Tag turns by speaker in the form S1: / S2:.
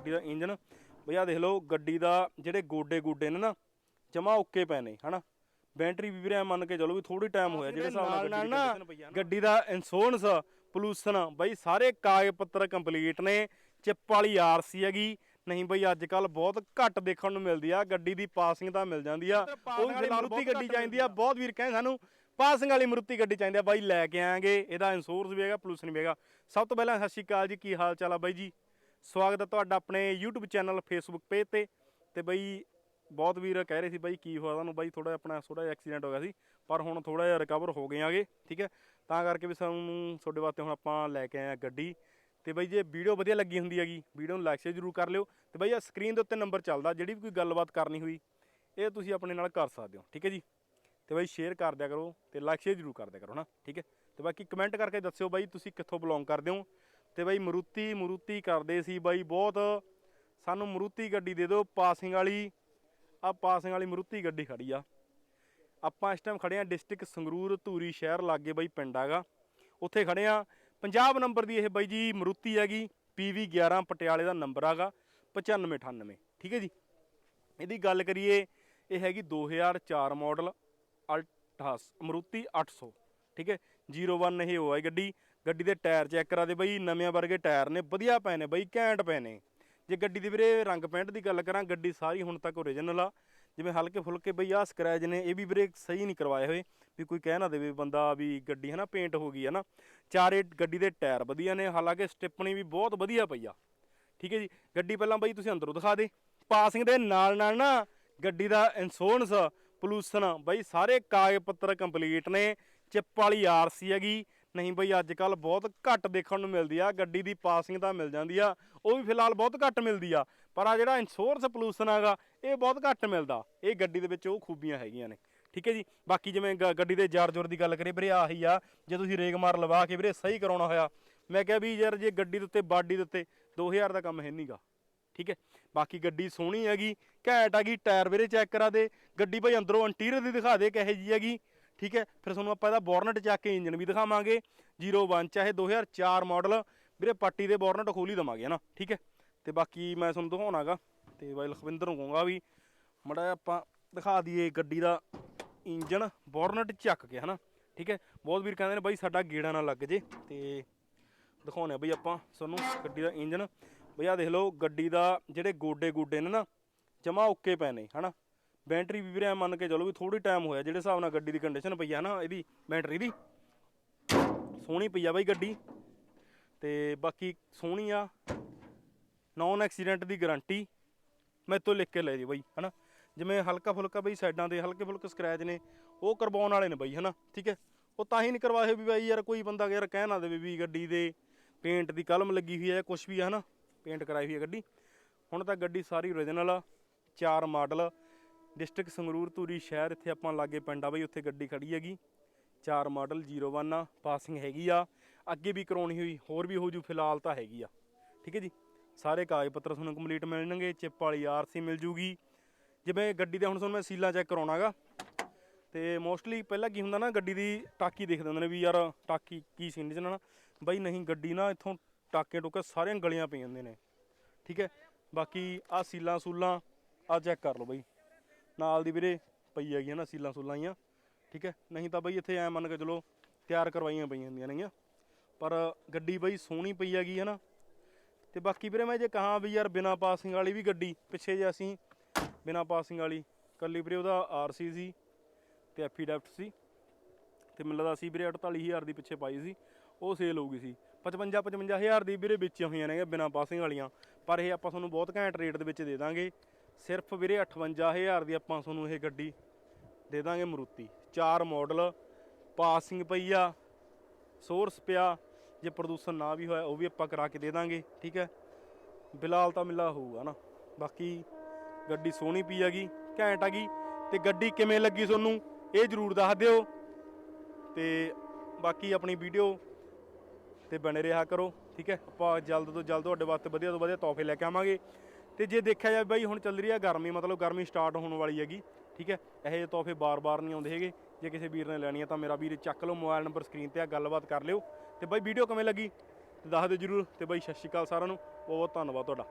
S1: ਗੱਡੀ ਦਾ ਇੰਜਨ ਬਈ ਆ ਦੇਖ ਲਓ ਗੱਡੀ ਦਾ ਜਿਹੜੇ ਗੋਡੇ ਗੋਡੇ ਨੇ ਨਾ ਜਮਾ ਓਕੇ ਪਏ ਨੇ ਹਨਾ? ਬੈਟਰੀ ਵੀ ਵੀਰੇ ਮੰਨ ਕੇ ਚਲੋ ਵੀ ਥੋੜੀ ਟਾਈਮ ਹੋਇਆ ਜਿਹੜੇ ਹਿਸਾਬ ਨਾਲ ਗੱਡੀ ਦੀ condition ਪਈ ਆ ਨਾ। ਗੱਡੀ ਦਾ ਇੰਸ਼ੋਰੈਂਸ ਪੋਲੂਸ਼ਨ ਬਈ ਸਾਰੇ ਕਾਗਜ਼ ਪੱਤਰ ਕੰਪਲੀਟ ਨੇ ਚਿੱਪ ਵਾਲੀ ਆਰਸੀ ਹੈਗੀ ਨਹੀਂ ਬਈ ਅੱਜ ਕੱਲ ਬਹੁਤ ਘੱਟ ਦੇਖਣ ਨੂੰ ਮਿਲਦੀ ਆ ਗੱਡੀ ਦੀ ਪਾਸਿੰਗ ਤਾਂ ਮਿਲ ਜਾਂਦੀ ਆ। ਉਹ ਵੀ ਮਰੂਤੀ ਗੱਡੀ ਚਾਹੀਦੀ ਆ ਬਹੁਤ ਵੀਰ ਕਹਿੰਦੇ ਸਾਨੂੰ ਪਾਸਿੰਗ ਵਾਲੀ ਮਰੂਤੀ ਗੱਡੀ ਚਾਹੀਦੀ ਆ ਬਾਈ ਲੈ ਕੇ ਆਵਾਂਗੇ ਇਹਦਾ ਇੰਸ਼ੋਰੈਂਸ ਵੀ ਹੈਗਾ ਪੋਲੂਸ਼ਨ ਵੀ ਹੈਗਾ। ਸਭ ਤੋਂ ਪਹਿਲਾਂ ਸਤਿ ਸ਼੍ਰੀ ਅਕਾਲ ਜੀ ਕੀ ਹਾਲ ਚਾਲ ਆ ਬਾਈ ਜੀ? ਸਵਾਗਤ ਹੈ ਤੁਹਾਡਾ ਆਪਣੇ YouTube ਚੈਨਲ Facebook ਪੇਜ ਤੇ। ਤੇ ਬਈ ਬਹੁਤ ਵੀਰ ਕਹਿ ਰਹੇ ਸੀ ਬਾਈ ਕੀ ਹੋਇਆ ਤੁਹਾਨੂੰ। ਬਾਈ ਥੋੜਾ ਆਪਣਾ ਥੋੜਾ ਜਿਹਾ ਐਕਸੀਡੈਂਟ ਹੋ ਗਿਆ ਸੀ, ਪਰ ਹੁਣ ਥੋੜਾ ਜਿਹਾ ਰਿਕਵਰ ਹੋ ਗਏ ਆਗੇ, ਠੀਕ ਹੈ। ਤਾਂ ਕਰਕੇ ਵੀ ਸਾਨੂੰ ਤੁਹਾਡੇ ਵਾਸਤੇ ਹੁਣ ਆਪਾਂ ਲੈ ਕੇ ਆਏ ਆ ਗੱਡੀ। ਤੇ ਬਾਈ ਜੇ ਵੀਡੀਓ ਵਧੀਆ ਲੱਗੀ ਹੁੰਦੀ ਹੈਗੀ, ਵੀਡੀਓ ਨੂੰ ਲਾਈਕ ਸ਼ੇਅਰ ਜ਼ਰੂਰ ਕਰ ਲਿਓ। ਤੇ ਬਾਈ ਆ ਸਕਰੀਨ ਦੇ ਉੱਤੇ ਨੰਬਰ ਚੱਲਦਾ, ਜਿਹੜੀ ਵੀ ਕੋਈ ਗੱਲਬਾਤ ਕਰਨੀ ਹੋਈ, ਇਹ ਤੁਸੀਂ ਆਪਣੇ ਨਾਲ ਕਰ ਸਕਦੇ ਹੋ, ਠੀਕ ਹੈ ਜੀ। ਤੇ ਬਾਈ ਸ਼ੇਅਰ ਕਰ ਦਿਆ ਕਰੋ ਤੇ ਲਾਈਕ ਸ਼ੇਅਰ ਜ਼ਰੂਰ ਕਰ ਦਿਆ ਕਰੋ ਨਾ ਠੀਕ ਹੈ। ਤੇ ਬਾਕੀ ਕਮੈਂਟ ਕਰਕੇ ਦੱਸਿਓ ਬਾਈ ਤੁਸੀਂ ਕਿੱਥੋਂ ਬਿਲੋਂਗ ਕਰਦੇ ਹੋ। ਤੇ ਬਾਈ ਮਰੂਤੀ ਮਰੂਤੀ ਕਰਦੇ ਸੀ ਬਾਈ ਬਹੁਤ। ਸਾਨੂੰ ਮਰੂਤੀ ਗੱਡੀ ਦੇ ਦਿਓ ਪਾਸਿੰਗ ਵਾਲੀ। ਆ ਪਾਸਿੰਗ ਵਾਲੀ ਮਰੂਤੀ ਗੱਡੀ ਖੜੀ ਆ। ਆਪਾਂ ਇਸ ਟਾਈਮ ਖੜੇ ਆ ਡਿਸਟ੍ਰਿਕਟ ਸੰਗਰੂਰ, ਧੂਰੀ ਸ਼ਹਿਰ, ਲਾਗੇ ਬਾਈ ਪਿੰਡ ਹੈਗਾ। ਉੱਥੇ ਖੜੇ ਆ। ਪੰਜਾਬ ਨੰਬਰ ਦੀ ਇਹ ਬਾਈ ਜੀ ਮਰੂਤੀ ਹੈਗੀ। PV 11 ਪਟਿਆਲੇ ਦਾ ਨੰਬਰ ਹੈਗਾ। 9598 ਠੀਕ ਹੈ ਜੀ? ਇਹਦੀ ਗੱਲ ਕਰੀਏ, ਇਹ ਹੈਗੀ 2004 ਮਾਡਲ ਅਲਟਾਸ ਮਰੂਤੀ 800 ਠੀਕ ਹੈ? 01 ਇਹ ਹੋਇਆ ਗੱਡੀ। ਗੱਡੀ ਦੇ ਟਾਇਰ ਚੈੱਕ ਕਰਾ ਦੇ ਬਈ ਨਵੇਂ ਵਰਗੇ ਟਾਇਰ ਨੇ, ਵਧੀਆ ਪਏ ਨੇ ਬਈ, ਘੈਂਟ ਪਏ ਨੇ। ਜੇ ਗੱਡੀ ਦੇ ਵੀਰੇ ਰੰਗ ਪੈਂਟ ਦੀ ਗੱਲ ਕਰਾਂ, ਗੱਡੀ ਸਾਰੀ ਹੁਣ ਤੱਕ ਓਰੀਜਨਲ ਆ। ਜਿਵੇਂ ਹਲਕੇ ਫੁਲਕੇ ਬਈ ਆ ਸਕ੍ਰੈਚ ਨੇ, ਇਹ ਵੀ ਵੀਰੇ ਸਹੀ ਨਹੀਂ ਕਰਵਾਏ ਹੋਏ। ਵੀ ਕੋਈ ਕਹਿ ਨਾ ਦੇਵੇ ਬੰਦਾ ਵੀ ਗੱਡੀ ਹੈ ਨਾ ਪੇਂਟ ਹੋ ਗਈ ਹੈ ਨਾ। ਚਾਰੇ ਗੱਡੀ ਦੇ ਟਾਇਰ ਵਧੀਆ ਨੇ, ਹਾਲਾਂਕਿ ਸਟਿੱਪਣੀ ਵੀ ਬਹੁਤ ਵਧੀਆ ਪਈ ਆ। ਠੀਕ ਹੈ ਜੀ? ਗੱਡੀ ਪਹਿਲਾਂ ਬਈ ਤੁਸੀਂ ਅੰਦਰੋਂ ਦਿਖਾ ਦੇ। ਪਾਸਿੰਗ ਦੇ ਨਾਲ ਨਾਲ ਨਾ ਗੱਡੀ ਦਾ ਇੰਸ਼ੋਰੈਂਸ ਪੋਲੂਸ਼ਨ ਬਈ ਸਾਰੇ ਕਾਗਜ਼ ਪੱਤਰ ਕੰਪਲੀਟ ਨੇ। ਚਿੱਪ ਵਾਲੀ ਆਰਸੀ ਹੈਗੀ। ਨਹੀਂ ਬਈ ਅੱਜ ਕੱਲ ਬਹੁਤ ਘੱਟ ਦੇਖਣ ਨੂੰ ਮਿਲਦੀ ਆ। ਗੱਡੀ ਦੀ ਪਾਸਿੰਗ ਤਾਂ ਮਿਲ ਜਾਂਦੀ ਆ। ਉਹ ਵੀ ਫਿਲਹਾਲ ਬਹੁਤ ਘੱਟ ਮਿਲਦੀ ਆ। ਪਰ ਆ ਜਿਹੜਾ ਇਨਸੋਰਸ ਪੋਲੂਸ਼ਨ ਹੈਗਾ, ਇਹ ਬਹੁਤ ਘੱਟ ਮਿਲਦਾ। ਇਹ ਗੱਡੀ ਦੇ ਵਿੱਚ ਉਹ ਖੂਬੀਆਂ ਹੈਗੀਆਂ ਨੇ। ਠੀਕ ਹੈ ਜੀ? ਬਾਕੀ ਜਿਵੇਂ ਗ- ਗੱਡੀ ਦੇ ਜਾਰ ਜੋਰ ਦੀ ਗੱਲ ਕਰੀਏ ਵੀਰੇ, ਆਹੀ ਆ। ਜੇ ਤੁਸੀਂ ਰੇਗ ਮਾਰ ਲਵਾ ਕੇ ਵੀਰੇ, ਸਹੀ ਕਰਾਉਣਾ ਹੋਇਆ। ਮੈਂ ਕਿਹਾ ਵੀ ਯਾਰ ਜੇ ਗੱਡੀ ਦੇ ਉੱਤੇ, ਬਾਡੀ ਦੇ ਉੱਤੇ 2000 ਦਾ ਕੰਮ ਹੈ ਨਹੀਂਗਾ ਠੀਕ ਹੈ? ਬਾਕੀ ਗੱਡੀ ਸੋਹਣੀ ਹੈਗੀ। ਘੈਟ ਹੈਗੀ ਟਾਇਰ ਵੀਰੇ ਚੈੱਕ ਕਰਾ ਦੇ। ਗੱਡੀ ਭਾਈ ਅੰਦਰੋਂ ਇੰਟੀਰੀਅਰ ਦੀ ਦਿਖਾ ਦੇ, ਕਿਹੋ ਜੀ ਹੈਗੀ। ਠੀਕ ਹੈ? ਫਿਰ ਤੁਹਾਨੂੰ ਆਪਾਂ ਇਹਦਾ ਬੋਰਨਟ ਚੱਕ ਕੇ ਇੰਜਨ ਵੀ ਦਿਖਾਵਾਂਗੇ। 01 ਚਾਹੇ 2004 ਮਾਡਲ, ਵੀਰੇ ਪੱਟੀ ਦੇ ਬੋਰਨਟ ਖੋਲੀ ਦਵਾਂਗੇ, ਹਨਾ? ਠੀਕ ਹੈ? ਤੇ ਬਾਕੀ ਮੈਂ ਤੁਹਾਨੂੰ ਦਿਖਾਉਣਾਗਾ, ਤੇ ਬਾਈ ਲਖਵਿੰਦਰ ਨੂੰ ਕਹੂੰਗਾ ਵੀ ਮੜਾ ਆਪਾਂ ਦਿਖਾ ਦਈਏ ਗੱਡੀ ਦਾ ਇੰਜਨ ਬੋਰਨਟ ਚੱਕ ਕੇ, ਹਨਾ? ਠੀਕ ਹੈ? ਬਹੁਤ ਵੀਰ ਕਹਿੰਦੇ ਨੇ ਬਾਈ ਸਾਡਾ ਗੇੜਾ ਨਾ ਲੱਗ ਜੇ, ਤੇ ਦਿਖਾਉਣੇ ਆ ਬਈ ਆਪਾਂ ਤੁਹਾਨੂੰ ਗੱਡੀ ਦਾ ਇੰਜਨ ਬਈ ਆ ਦੇਖ ਲਓ, ਗੱਡੀ ਦਾ ਜਿਹੜੇ ਗੋਡੇ ਗੋਡੇ ਨੇ ਨਾ, ਜਮਾ ਓਕੇ ਪਏ ਨੇ, ਹਨਾ? ਬੈਟਰੀ ਵੀ ਵੀਰੇ ਐਂ ਮੰਨ ਕੇ ਚਲੋ ਵੀ ਥੋੜੀ ਟਾਈਮ ਹੋਇਆ, ਜਿਹੜੇ ਹਿਸਾਬ ਨਾਲ ਗੱਡੀ ਦੀ ਕੰਡੀਸ਼ਨ ਪਈ ਆ ਨਾ ਇਹਦੀ, ਬੈਟਰੀ ਦੀ। ਸੋਹਣੀ ਪਈ ਆ ਬਾਈ ਗੱਡੀ। ਤੇ ਬਾਕੀ ਸੋਹਣੀ ਆ ਨੌਨ ਐਕਸੀਡੈਂਟ ਦੀ ਗਾਰੰਟੀ ਮੈਂ ਤੋਂ ਲਿਖ ਕੇ ਲੈ ਜੀ ਬਾਈ, ਹਨਾ? ਜਿਵੇਂ ਹਲਕਾ ਫੁਲਕਾ ਬਈ ਸਾਈਡਾਂ ਦੇ ਹਲਕੇ ਫੁਲਕੇ ਸਕ੍ਰੈਚ ਨੇ, ਉਹ ਕਰਵਾਉਣ ਵਾਲੇ ਨੇ ਬਾਈ, ਹਨਾ? ਠੀਕ ਹੈ? ਉਹ ਤਾਂ ਹੀ ਨਹੀਂ ਕਰਵਾਏ ਵੀ ਬਾਈ ਯਾਰ ਕੋਈ ਬੰਦਾ ਯਾਰ ਕਹਿ ਨਾ ਦੇਵੇ ਵੀ ਗੱਡੀ ਦੇ ਪੇਂਟ ਦੀ ਕਲਮ ਲੱਗੀ ਹੋਈ ਹੈ ਕੁਝ ਵੀ ਹੈ ਹਨਾ? ਪੇਂਟ ਕਰਾਈ ਹੋਈ ਹੈ ਗੱਡੀ। ਹੁਣ ਤਾਂ ਗੱਡੀ ਸਾਰੀ ਓਰੀਜਨਲ ਆ, ਚਾਰ ਮਾਡਲ ਡਿਸਟ੍ਰਿਕਟ ਸੰਗਰੂਰ, ਧੂਰੀ ਸ਼ਹਿਰ, ਇੱਥੇ ਆਪਾਂ ਲਾਗੇ ਪਿੰਡ ਆ ਬਈ, ਉੱਥੇ ਗੱਡੀ ਖੜੀ ਹੈਗੀ। ਚਾਰ ਮਾਡਲ 01 ਆ, ਪਾਸਿੰਗ ਹੈਗੀ ਆ। ਅੱਗੇ ਵੀ ਕਰਾਉਣੀ ਹੋਈ, ਹੋਰ ਵੀ ਹੋ ਜੂ ਫਿਲਹਾਲ ਤਾਂ ਹੈਗੀ ਆ। ਠੀਕ ਹੈ ਜੀ? ਸਾਰੇ ਕਾਗਜ਼ ਪੱਤਰ ਤੁਹਾਨੂੰ ਕੰਪਲੀਟ ਮਿਲਣਗੇ, ਚਿੱਪ ਵਾਲੀ ਆਰਸੀ ਮਿਲ ਜੂਗੀ। ਜਿਵੇਂ ਗੱਡੀ ਦੇ ਹੁਣ ਤੁਹਾਨੂੰ ਮੈਂ ਸੀਲਾਂ ਚੈੱਕ ਕਰਾਉਣਾਗਾ। ਤੇ ਮੋਸਟਲੀ ਪਹਿਲਾਂ ਕੀ ਹੁੰਦਾ ਨਾ, ਗੱਡੀ ਦੀ ਟਾਕੀ ਦੇਖਦੇ ਹੁੰਦੇ ਨੇ ਵੀ ਯਾਰ ਟਾਕੀ ਕੀ ਸੀਨ ਇੰਜਨ ਨਾ ਬਈ ਨਹੀਂ, ਗੱਡੀ ਨਾ ਇੱਥੋਂ ਟਾਕੇ ਟੁਕੇ ਸਾਰੀਆਂ ਗਲੀਆਂ ਪਈ ਜਾਂਦੇ ਨੇ। ਠੀਕ ਹੈ? ਬਾਕੀ ਆ ਸੀਲਾਂ ਸੂਲਾਂ ਆ ਚੈੱਕ ਕਰ ਲਓ ਬਈ। ਨਾਲ ਦੀ ਵੀਰੇ ਪਈ ਹੈਗੀ ਨਾ ਸੀਲਾਂ ਸੂਲਾਂ ਹੀ ਆ ਠੀਕ ਹੈ? ਨਹੀਂ ਤਾਂ ਬਈ ਇੱਥੇ ਐ ਮੰਨ ਕੇ ਚਲੋ ਤਿਆਰ ਕਰਵਾਈਆਂ ਪਈਆਂ ਹੁੰਦੀਆਂ ਨੇਗੀਆਂ। ਪਰ ਗੱਡੀ ਬਈ ਸੋਹਣੀ ਪਈ ਹੈਗੀ ਹੈ ਨਾ। ਤੇ ਬਾਕੀ ਵੀਰੇ ਮੈਂ ਜੇ ਕਹਾਂ ਵੀ ਯਾਰ ਬਿਨਾ ਪਾਸਿੰਗ ਵਾਲੀ ਵੀ ਗੱਡੀ, ਪਿੱਛੇ ਜੇ ਅਸੀਂ ਬਿਨਾ ਪਾਸਿੰਗ ਵਾਲੀ, ਕੱਲੀ ਵੀਰੇ ਉਹਦਾ ਆਰਸੀ ਸੀ ਤੇ ਐਫੀਡੈਫਟ ਸੀ। ਤੇ ਮੈਨੂੰ ਲੱਗਦਾ ਸੀ ਵੀਰੇ 48000 ਦੀ ਪਿੱਛੇ ਪਾਈ ਸੀ, ਉਹ ਸੇਲ ਹੋ ਗਈ ਸੀ 55 55000 ਦੀ ਵੀਰੇ ਵੇਚੀਆਂ ਹੋਈਆਂ ਨੇ ਬਿਨਾ ਪਾਸਿੰਗ ਵਾਲੀਆਂ। ਪਰ ਇਹ ਆਪਾਂ ਤੁਹਾਨੂੰ ਬਹੁਤ ਘੈਂਟ ਰੇਟ ਦੇ ਵਿੱਚ ਦੇ ਦਾਂਗੇ। ਸਿਰਫ ਵੀਰੇ 58000 ਦੀ ਆਪਾਂ ਤੁਹਾਨੂੰ ਇਹ ਗੱਡੀ ਦੇ ਦਾਂਗੇ ਮਰੂਤੀ। ਚਾਰ ਮਾਡਲ ਪਾਸਿੰਗ ਪਈ ਆ ਸੋਰਸ ਪਿਆ, ਜੇ ਪ੍ਰਦੂਸ਼ਣ ਨਾ ਵੀ ਹੋਇਆ ਉਹ ਵੀ ਆਪਾਂ ਕਰਾ ਕੇ ਦੇ ਦਾਂਗੇ, ਠੀਕ ਹੈ? ਬਿਲਾਲ ਤਾਂ ਮਿਲਾ ਹੋਊਗਾ ਨਾ। ਬਾਕੀ ਗੱਡੀ ਸੋਹਣੀ ਪਈ ਹੈਗੀ, ਘੈਂਟ ਹੈਗੀ। ਤੇ ਗੱਡੀ ਕਿਵੇਂ ਲੱਗੀ ਤੁਹਾਨੂੰ ਇਹ ਜਰੂਰ ਦੱਸ ਦਿਓ। ਤੇ ਬਾਕੀ ਆਪਣੀ ਵੀਡੀਓ ਤੇ ਬਣੇ ਰਿਹਾ ਕਰੋ, ਠੀਕ ਹੈ? ਆਪਾਂ ਜਲਦ ਤੋਂ ਜਲਦ ਤੁਹਾਡੇ ਵਾਸਤੇ ਵਧੀਆ ਤੋਂ ਵਧੀਆ ਤੋਹਫੇ ਲੈ ਕੇ ਆਵਾਂਗੇ। ਤੇ ਜੇ ਦੇਖਿਆ ਜਾਵੇ ਬਾਈ, ਹੁਣ ਚੱਲ ਰਹੀ ਹੈ ਗਰਮੀ, ਮਤਲਬ ਗਰਮੀ ਸਟਾਰਟ ਹੋਣ ਵਾਲੀ ਹੈਗੀ, ਠੀਕ ਹੈ? ਇਹੋ ਜਿਹੇ ਤੋਹਫੇ ਬਾਰ-ਬਾਰ ਨਹੀਂ ਆਉਂਦੇ ਹੈਗੇ। ਜੇ ਕਿਸੇ ਵੀਰ ਨੇ ਲੈਣੀ ਆ ਤਾਂ ਮੇਰਾ ਵੀਰ ਚੱਕ ਲਓ, ਮੋਬਾਈਲ ਨੰਬਰ ਸਕਰੀਨ ਤੇ ਆ, ਗੱਲਬਾਤ ਕਰ ਲਿਓ। ਤੇ ਬਾਈ ਵੀਡੀਓ ਕਿਵੇਂ ਲੱਗੀ? ਤੇ ਦੱਸ ਦਿਓ ਜਰੂਰ। ਤੇ ਬਾਈ, ਸਤਿ ਸ਼੍ਰੀ ਅਕਾਲ ਸਾਰਿਆਂ ਨੂੰ। ਬਹੁਤ ਬਹੁਤ ਧੰਨਵਾਦ ਤੁਹਾਡਾ।